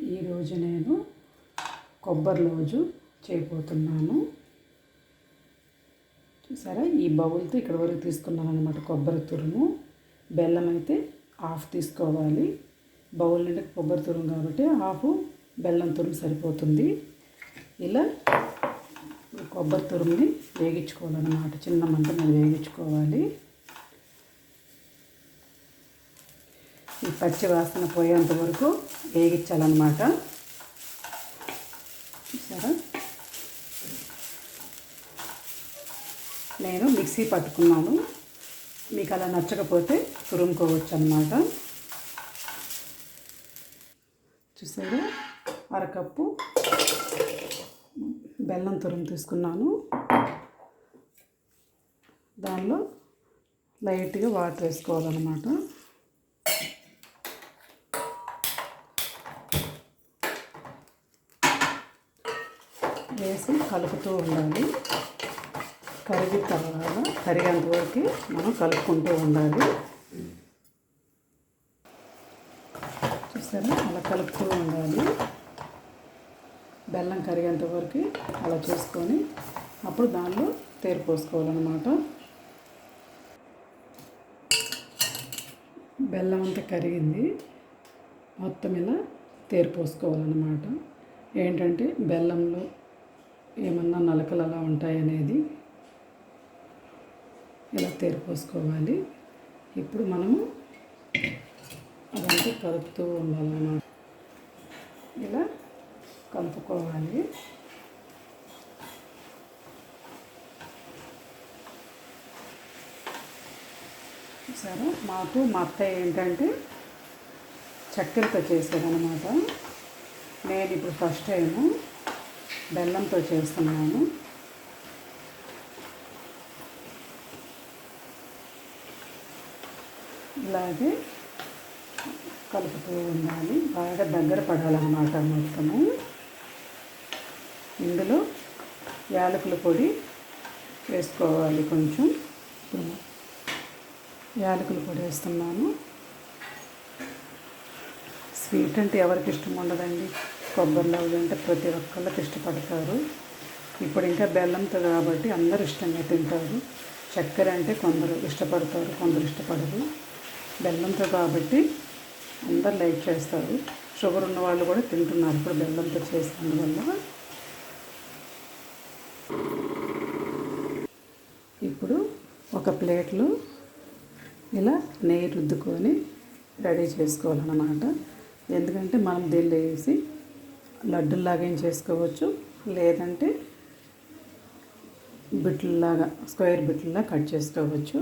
ఈరోజు నేను కొబ్బరి రోజు చేయబోతున్నాను. చూసారా? ఈ బౌల్తో ఇక్కడ వరకు తీసుకున్నాను అనమాట కొబ్బరి తురుము. బెల్లం అయితే హాఫ్ తీసుకోవాలి. బౌల్ నుండి కొబ్బరి తురుము కాబట్టి హాఫ్ బెల్లం తురుము సరిపోతుంది. ఇలా కొబ్బరి తురుముని వేగించుకోవాలన్నమాట. చిన్న మంట మీద వేగించుకోవాలి. ఈ పచ్చి వాసన పోయేంత వరకు వేగించాలన్నమాట. చూసారా? నేను మిక్సీ పట్టుకున్నాను. మీకు అలా నచ్చకపోతే తురుముకోవచ్చు అనమాట చూసారు? అరకప్పు బెల్లం తురుము తీసుకున్నాను. దానిలో లైట్గా వాటర్ వేసుకోవాలన్నమాట. వేసి కలుపుతూ ఉండాలి. కరిగిన తర్వాత కరిగేంత వరకు మనం కలుపుకుంటూ ఉండాలి. చూసారా? అలా కలుపుతూ ఉండాలి. బెల్లం కరిగేంత వరకు అలా చూసుకొని అప్పుడు దానిలో తేరు పోసుకోవాలన్నమాట. బెల్లం అంతా కరిగింది. మొత్తం ఇలా తేరు పోసుకోవాలన్నమాట. ఏంటంటే బెల్లంలో ఏమన్నా నలకలు అలా ఉంటాయనేది ఇలా తేరిపోసుకోవాలి. ఇప్పుడు మనము అదంతా కలుపుతూ ఉండాలన్నమాట. ఇలా కలుపుకోవాలి. సరే మాకు మా అత్తయ్య ఏంటంటే చక్కెరతో చేసేదనమాట నేను ఇప్పుడు ఫస్ట్ టైము బెల్లంతో చేస్తున్నాను. ఇలాగే కలుపుతూ ఉండాలి. బాగా దగ్గర పడాలన్నమాట మొత్తము. ఇందులో యాలకుల పొడి వేసుకోవాలి కొంచెం. యాలకుల పొడి వేస్తున్నాను. స్వీట్ అంటే ఎవరికి ఇష్టం ఉండదండి? కొబ్బరి లవ్లు అంటే ప్రతి ఒక్కళ్ళకి ఇష్టపడతారు. ఇప్పుడు ఇంకా బెల్లంతో కాబట్టి అందరు ఇష్టంగా తింటారు. చక్కెర అంటే కొందరు ఇష్టపడతారు కొందరు ఇష్టపడరు. బెల్లంతో కాబట్టి అందరు లైక్ చేస్తారు. షుగర్ ఉన్న వాళ్ళు కూడా తింటున్నారు ఇప్పుడు బెల్లంతో చేసినందువల్ల. ఇప్పుడు ఒక ప్లేట్లో ఇలా నెయ్యి రుద్దుకొని రెడీ చేసుకోవాలన్నమాట. ఎందుకంటే మనం దీనిలో వేసి లడ్డుల్లాగా ఏం చేసుకోవచ్చు? లేదంటే బిట్లలాగా స్క్వేర్ బిట్లలా కట్ చేసుకోవచ్చు.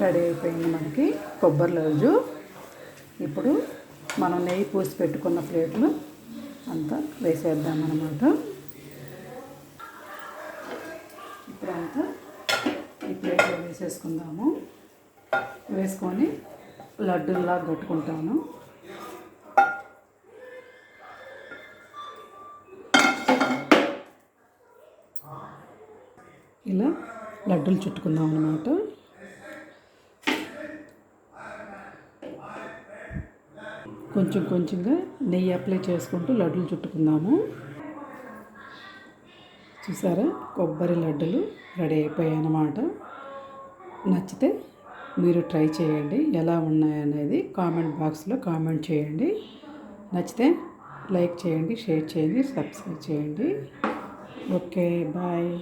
రెడీ అయిపోయింది మనకి కొబ్బరి లడ్డు. ఇప్పుడు మనం నెయ్యి పూసి పెట్టుకున్న ప్లేట్లు అంతా వేసేద్దాం అనమాట ఇప్పుడంతా ఈ ప్లేట్లో వేసేసుకుందాము. వేసుకొని లడ్డుల్లా కట్టుకుంటాను. ఇలా లడ్డూలు చుట్టుకుందాం అనమాట కొంచెం కొంచెంగా నెయ్యి అప్లై చేసుకుంటూ లడ్డూలు చుట్టుకుందాము. చూసారా? కొబ్బరి లడ్డూలు రెడీ అయిపోయాయి అన్నమాట. నచ్చితే మీరు ట్రై చేయండి. ఎలా ఉన్నాయనేది కామెంట్ బాక్స్లో కామెంట్ చేయండి. నచ్చితే లైక్ చేయండి షేర్ చేయండి సబ్స్క్రైబ్ చేయండి. Okay bye.